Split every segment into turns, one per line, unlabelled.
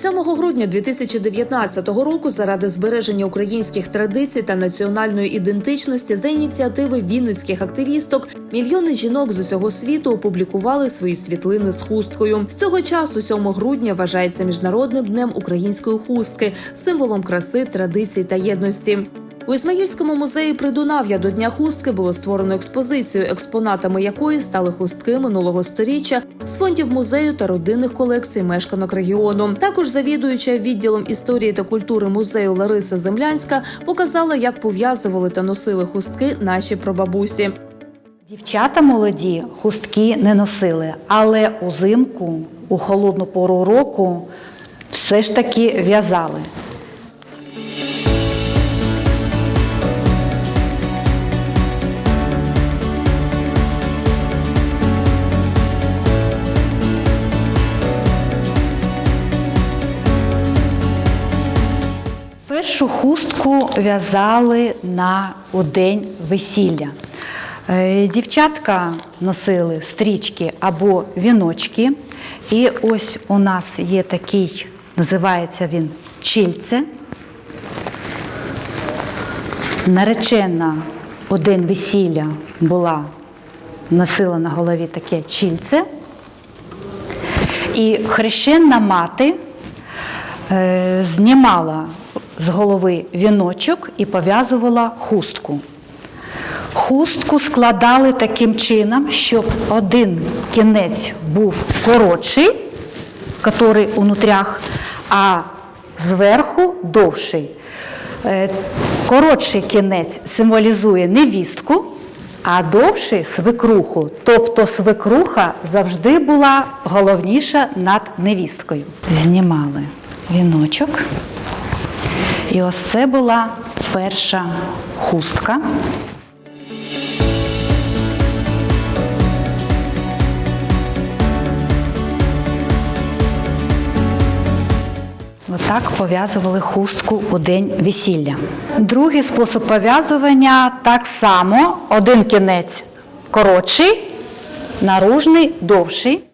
7 грудня 2019 року заради збереження українських традицій та національної ідентичності за ініціативи вінницьких активісток мільйони жінок з усього світу опублікували свої світлини з хусткою. З цього часу, 7 грудня, вважається міжнародним днем української хустки, символом краси, традицій та єдності. У Ісмаїльському музеї Придунав'я до Дня хустки було створено експозицію, експонатами якої стали хустки минулого сторіччя з фондів музею та родинних колекцій мешканок регіону. Також завідуюча відділом історії та культури музею Лариса Землянська показала, як пов'язували та носили хустки наші прабабусі.
Дівчата молоді хустки не носили, але узимку, у холодну пору року, все ж таки в'язали. Першу хустку в'язали на у весілля. Е, Дівчатка носили стрічки або віночки. І ось у нас є такий, називається він чільце. Наречена у весілля була, носила на голові таке чільце. І хрещенна мати е, знімала з голови віночок і пов'язувала хустку. Хустку складали таким чином, щоб один кінець був коротший, який у нутрях, а зверху довший. Е, Коротший кінець символізує невістку, а довший свекруху. Тобто свекруха завжди була головніша над невісткою. Знімали віночок. І ось це була перша хустка. Отак пов'язували хустку у день весілля. Другий спосіб пов'язування так само: один кінець коротший, наружний довший.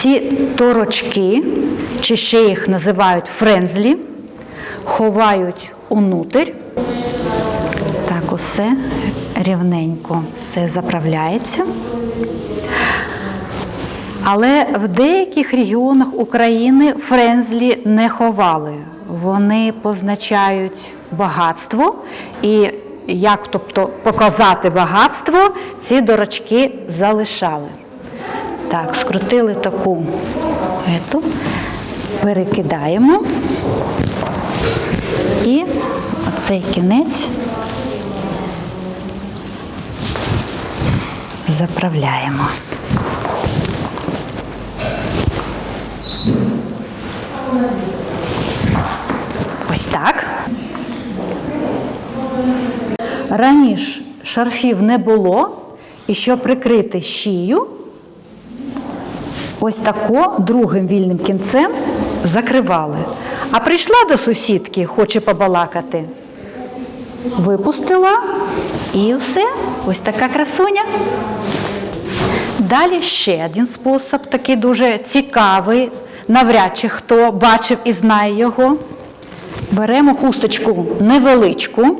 Оці торочки, чи ще їх називають френзлі, ховають унутрь. Так, усе рівненько все заправляється. Але в деяких регіонах України френзлі не ховали. Вони позначають багатство і як тобто показати багатство, ці дорочки залишали. Так, скрутили таку ету, перекидаємо і оцей кінець заправляємо. Ось так. Раніше шарфів не було, і щоб прикрити шию, ось тако другим вільним кінцем закривали. А прийшла до сусідки, хоче побалакати, випустила і все. Ось така красуня. Далі ще один спосіб, такий дуже цікавий, навряд чи хто бачив і знає його. Беремо хусточку невеличку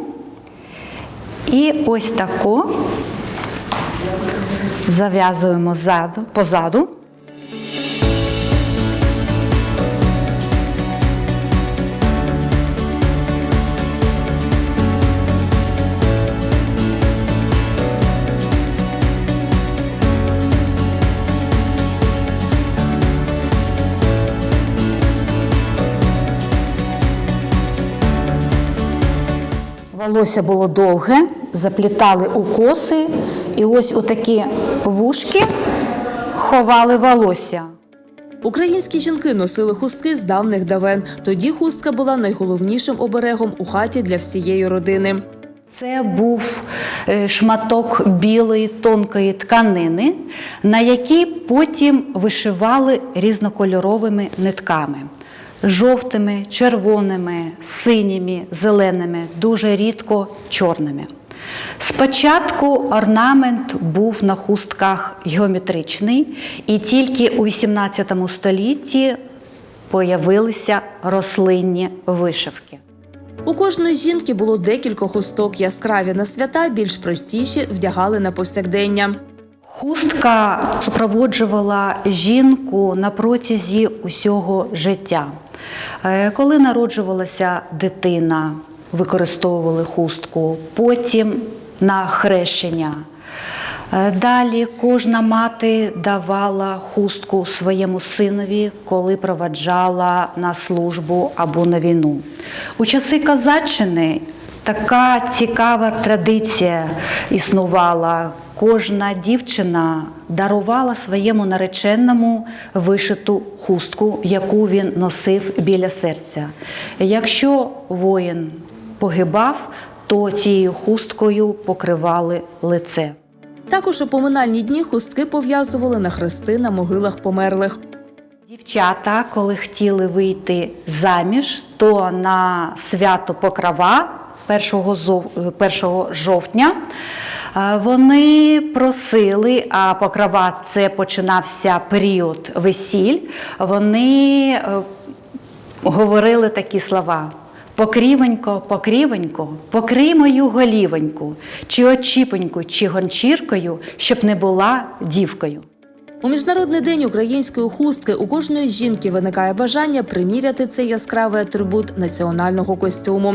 і ось таку зав'язуємо позаду. Волосся було довге, заплітали у коси, і ось у такі вушки ховали волосся.
Українські жінки носили хустки з давних давен. Тоді хустка була найголовнішим оберегом у хаті для всієї родини.
Це був е, шматок білої тонкої тканини, на якій потім вишивали різнокольоровими нитками. Жовтими, червоними, синіми, зеленими, дуже рідко чорними. Спочатку орнамент був на хустках геометричний, і тільки у XVIII столітті появилися рослинні вишивки.
У кожної жінки було декілька хусток яскраві на свята, більш простіші вдягали на повсякдення.
Хустка супроводжувала жінку на протязі усього життя. Е, Коли народжувалася дитина, використовували хустку, потім на хрещення. Е, Далі кожна мати давала хустку своєму синові, коли проваджала на службу або на війну. У часи Казаччини така цікава традиція існувала. Кожна дівчина дарувала своєму нареченому вишиту хустку, яку він носив біля серця. Якщо воїн погибав, то цією хусткою покривали лице.
Також у поминальні дні хустки пов'язували на хрести на могилах померлих.
Дівчата, коли хотіли вийти заміж, то на свято Покрова 1 жовтня вони просили, а Покрова це починався період весіль. Вони е, говорили такі слова. Покрівенько, покрівенько, покрий мою голівеньку, чи очіпоньку, чи гончіркою, щоб не була дівкою.
У міжнародний день української хустки у кожної жінки виникає бажання приміряти цей яскравий атрибут національного костюму.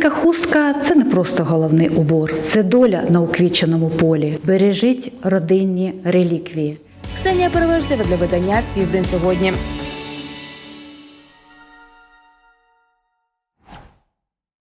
Українська хустка це не просто головний убор, це доля на уквіченому полі. Бережіть родинні реліквії.
Ксенія Переверзєва для видання Південь сьогодні.